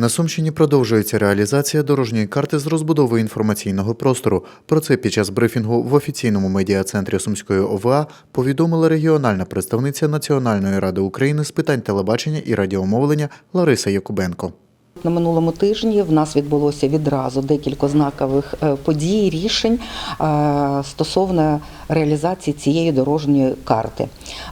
На Сумщині продовжується реалізація дорожньої карти з розбудови інформаційного простору. Про це під час брифінгу в офіційному медіа-центрі Сумської ОВА повідомила регіональна представниця Національної ради України з питань телебачення і радіомовлення Лариса Якубенко. На минулому тижні в нас відбулося відразу декілька знакових е, подій, рішень е, стосовно реалізації цієї дорожньої карти.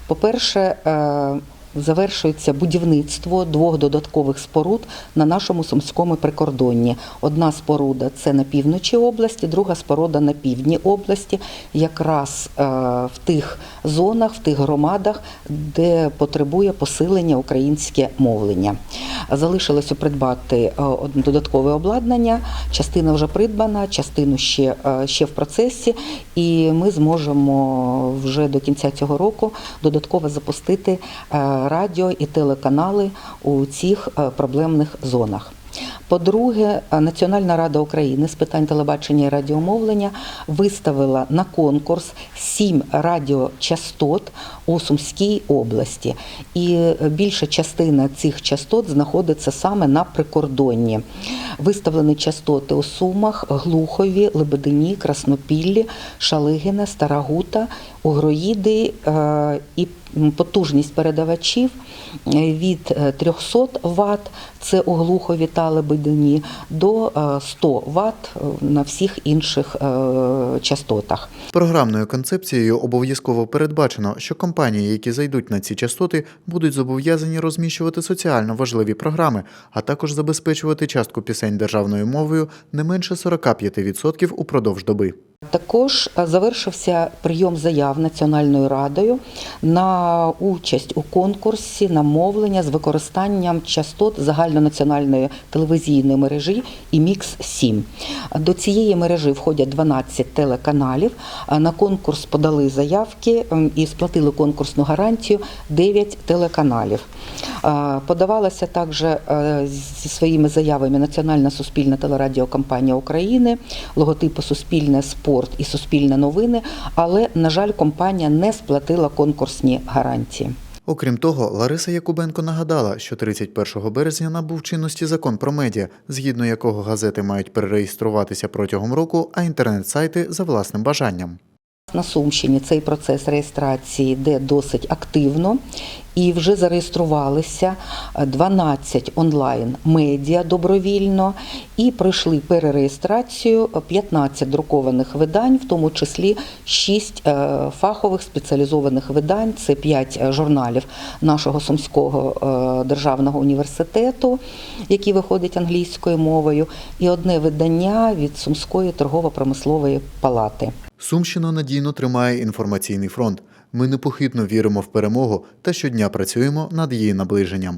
По-перше, е, Завершується будівництво двох додаткових споруд на нашому сумському прикордонні. Одна споруда це на півночі області, друга споруда на півдні області, якраз е, в тих зонах, в тих громадах, де потребує посилення українське мовлення. Залишилося придбати е, додаткове обладнання. Частина вже придбана, частину ще, е, ще в процесі, і ми зможемо вже до кінця цього року додатково запустити е, радіо і телеканали у цих проблемних зонах. По-друге, Національна рада України з питань телебачення і радіомовлення виставила на конкурс сім радіочастот у Сумській області, і більша частина цих частот знаходиться саме на прикордонні. Виставлені частоти у Сумах, Глухові, Лебедині, Краснопіллі, Шалигине, Старагута, Угроїди е, і потужність передавачів е, від е, 300 Вт, це у Глухові та Лебедині, до е, 100 Вт на всіх інших е, частотах. Програмною концепцією обов'язково передбачено, що компанії, які зайдуть на ці частоти, будуть зобов'язані розміщувати соціально важливі програми, а також забезпечувати частку пісень державною мовою не менше 45% упродовж доби. Також е, завершився прийом заяв Національною радою на участь у конкурсі на мовлення з використанням частот загальнонаціональної телевізійної мережі і мікс 7 До цієї мережі входять 12 телеканалів. На конкурс подали заявки ем, і сплатили конкурсну гарантію 9 телеканалів. Подавалася також е, зі своїми заявами Національна суспільна телерадіокомпанія України, логотипи Суспільне спорт і Суспільне новини, але, на жаль, компанія не сплатила конкурсні гарантії. Окрім того, Лариса Якубенко нагадала, що 31 березня набув чинності закон про медіа, згідно якого газети мають перереєструватися протягом року, а інтернет-сайти за власним бажанням. На Сумщині цей процес реєстрації йде досить активно і вже зареєструвалися 12 онлайн медіа добровільно і пройшли перереєстрацію 15 друкованих видань, в тому числі 6 фахових спеціалізованих видань. Це 5 журналів нашого Сумського е, державного університету, який виходить англійською мовою, і одне видання від Сумської торгово-промислової палати. Сумщина надійно тримає інформаційний фронт. Ми непохитно віримо в перемогу та щодня працюємо над її наближенням.